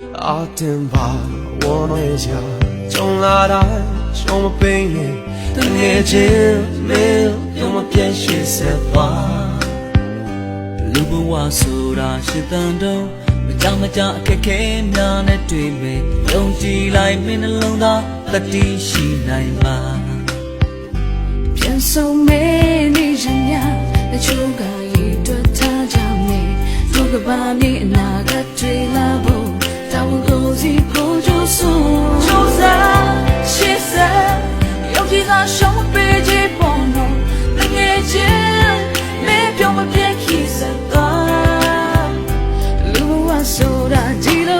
အတင်ပါဝမ်းနေကြကြုံလာတိုင်းရှုံးမပိန်နဲ့တငယ်ချင်းမင်းရုံမပြည့်ရှိဆက်သွားလူဘဝဆိုတာရှစ်တန်တုံးမကြောင်မကြအခက်ခဲများနဲ့တွေ့မယ်ယုံကြည်လိုက်မင်းနှလုံးသားတတိရှိနိုင်ပါပြန်ဆုံးမဲနေရမြတချို့ကရည်တွက်ထားကြမယ်ဒုက္ခပါနေအနာဂတ်တွေလာဖို့ ရှုံးပေးခြင်းပေါ်မှာငယ်ချင်းမင်းပြောမပြည့်ခီစကားလူဝဆိုတာဒီလို